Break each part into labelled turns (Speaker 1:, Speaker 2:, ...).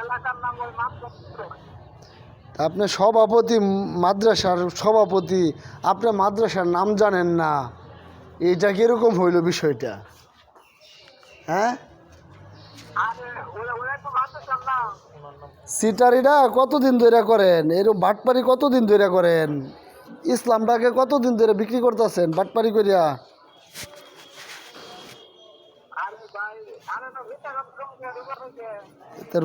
Speaker 1: এলাকার নাম ওই মাত্র
Speaker 2: তা আপনি সভাপতি মাদ্রাসার সভাপতি আপনি মাদ্রাসার নাম জানেন না। এইটা কীরকম হইল বিষয়টা? হ্যাঁ? সিটারিটা কতদিন ধরে করেন? এরকম বাটপারি কতদিন ধরে করেন? ইসলামটাকে কতদিন ধরে বিক্রি করতেছেন বাটপারি করিয়া
Speaker 1: আরে ভাই আরে না ভিতরে কম করে দিবে
Speaker 2: তা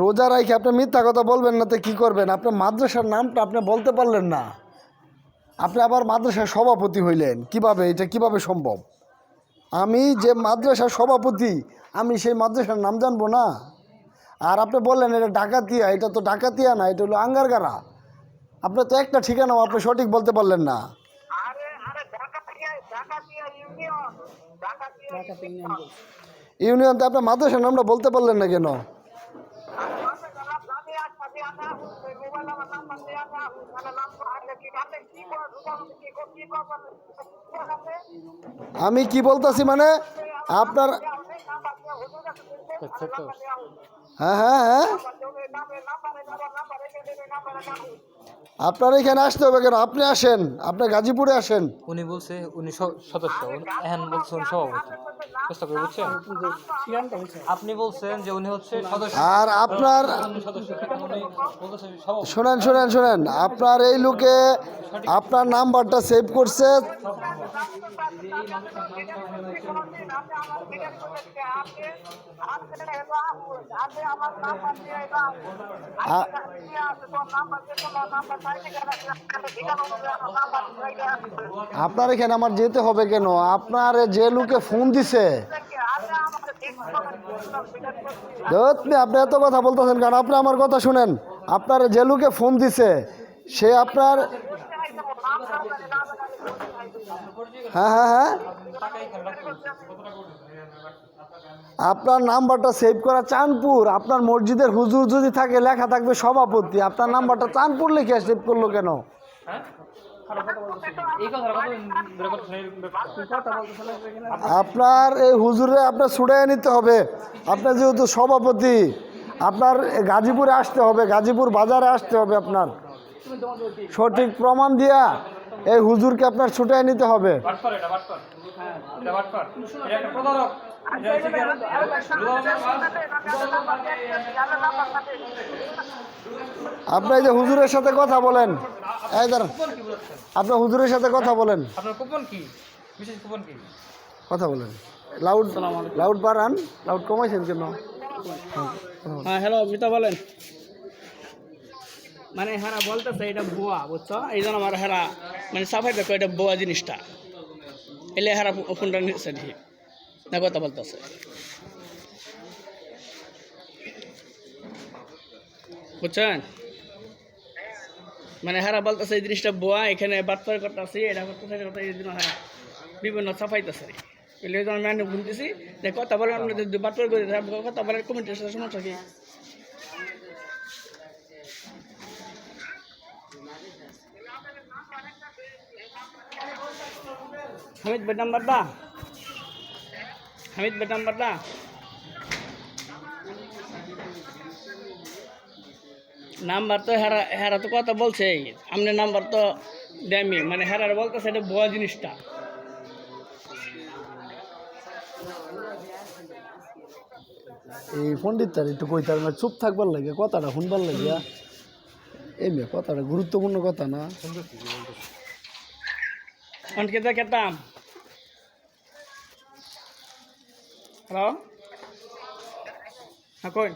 Speaker 2: রোজা রাখে আপনি মিথ্যা কথা বলবেন না তো কী করবেন? আপনি মাদ্রাসার নামটা আপনি বলতে পারলেন না। আপনি আবার মাদ্রাসার সভাপতি হইলেন। কীভাবে? এটা কীভাবে সম্ভব? আমি যে মাদ্রাসার সভাপতি আমি সেই মাদ্রাসার নাম জানব না? আর আপনি বললেন এটা ডাকাতিয়া এটা তো ডাকাতিয়া না এটা হলো আঙ্গারগারা। আপনি তো একটা ঠিকানাও আপনি সঠিক বলতে পারলেন না।
Speaker 1: আরে আরে ঢাকা থেকে ইউনিয়ন ইউনিয়ন
Speaker 2: ইউনিয়নতে আপনার মাদ্রাসার নামটা বলতে পারলেন না কেন?
Speaker 1: আমি কি
Speaker 2: বলতেছি মানে আপনার
Speaker 1: নাম্বার দেওয়া
Speaker 2: হ্যাঁ হ্যাঁ হ্যাঁ। আপনার এখানে আসতে হবে কেন? আপনি আসেন। আপনার গাজীপুরে আসেন।
Speaker 3: উনি বলছে উনি সদস্য এখন বলছে উনি সভাপতি। চেষ্টা করে বুঝছেন? আপনি বলছেন যে উনি হচ্ছে
Speaker 2: আর আপনার শোনেন শোনেন শোনেন। আপনার এই লোকে আপনার নাম্বারটা সেভ করছে। আপনার এখানে আমার যেতে হবে কেন? আপনার যে লোকে ফোন দিছে। আপনি এত কথা বলতেছেন কারণ আপনি আমার কথা শুনেন। আপনার যে লোকে ফোন দিছে, সে আপনার হ্যাঁ হ্যাঁ হ্যাঁ। আপনার নাম্বারটা সেভ করা চাঁদপুর। আপনার মসজিদের হুজুর যদি থাকে, লেখা থাকবে সভাপতি। আপনার নাম্বারটা চাঁদপুর লিখে সেভ করল কেন? আপনার এই হুজুরে আপনার ছুড়ে নিতে হবে। আপনার যেহেতু সভাপতি, আপনার গাজীপুরে আসতে হবে, গাজীপুর বাজারে আসতে হবে আপনার। সঠিক প্রমাণ দিয়া এই হুজুরকে আপনার ছুটে নিতে হবে। আপনি যে হুজুরের সাথে কথা বলেন এই দাঁড়ান। আপনার হুজুরের সাথে কথা বলেন।
Speaker 3: আপনার কুপন কি? বিশেষ কুপন কি?
Speaker 2: কথা বলেন। লাউড লাউড বাড়ান। লাউড কমাইছেন কেন?
Speaker 4: হ্যাঁ হ্যালো মিতা বলেন। মানে হেরা বলতেছে এটা বুয়া বুঝছ? এই জন্য আমার হেরা মানে সাফাই দেখো, এটা বুয়া জিনিসটা। এলে হেরা ফোনটা নিচ্ছে দেখি। না, কথা বলতেছে। বুঝছেন? মানে হেরা বলতেছে এই জিনিসটা বুয়া এখানে বাটপার করতেছি, এটা করতেছে এই জন্য হেরা বিভিন্ন সাফাইতেছে। এলে আমি শুনতেছি যে কথা বলেন আপনি যদি বাটপার করে কথা বলেন কমিটির সাথে সমস্যা কি? হামিদ বেড নাম্বারটা হামিদ বেড নাম্বারটা নাম্বার তো হেরা হেরা তো কথা বলছে আপনার নাম্বার তো দেমি মানে হেরার বলতেছে এটা বয়া জিনিসটা।
Speaker 2: এই পণ্ডিতটার একটু কইতার না চুপ থাকবার লাগে কথাটা শুনবার লাগিয়া এই মেয়ে কথাটা গুরুত্বপূর্ণ কথা না।
Speaker 4: অনকে দেখতাম হ্যালো? হ্যাঁ কই?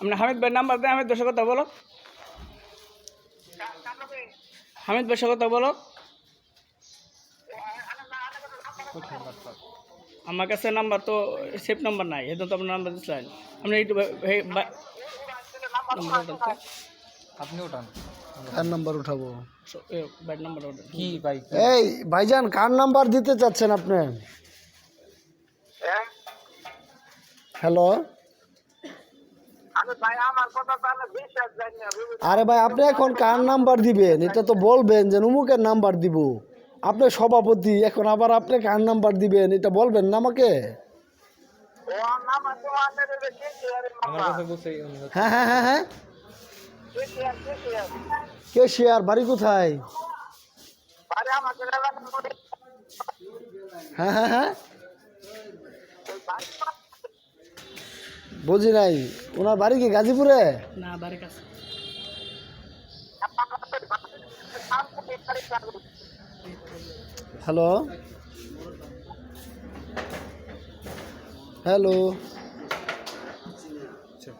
Speaker 4: আপনার হামিদ ভাই নাম্বার দেয় হামিদ ভাইয়ের কথা বলো। হামিদ কথা বলো। আমার কাছে নাম্বার তো সেফ নাম্বার নাই জন্য তো আপনার নাম্বার দিচ্ছিলেন আপনি একটু
Speaker 3: আপনি ওঠান
Speaker 2: কার নাম্বার উঠাবো?
Speaker 4: নাম্বার
Speaker 3: কি ভাই
Speaker 2: এই ভাইজান কার নাম্বার দিতে চাচ্ছেন আপনি? হ্যালো?
Speaker 1: না বুঝলি?
Speaker 2: আরে ভাই আপনি এখন কার নাম্বার দিবেন? এটা তো বলবেন যে অমুকের নাম্বার দিব। আপনি সভাপতি এখন আবার আপনি কার নাম্বার দিবেন? এটা বলবেন না আমাকে? হ্যাঁ হ্যাঁ হ্যাঁ হ্যাঁ।
Speaker 5: কে শেয়ার?
Speaker 2: বাড়ি কোথায়? হ্যাঁ হ্যাঁ হ্যাঁ। বুঝি নাই। ওনার বাড়ি কি গাজীপুরে?
Speaker 1: না বাড়ির কাছে।
Speaker 2: হ্যালো। হ্যালো।
Speaker 3: আচ্ছা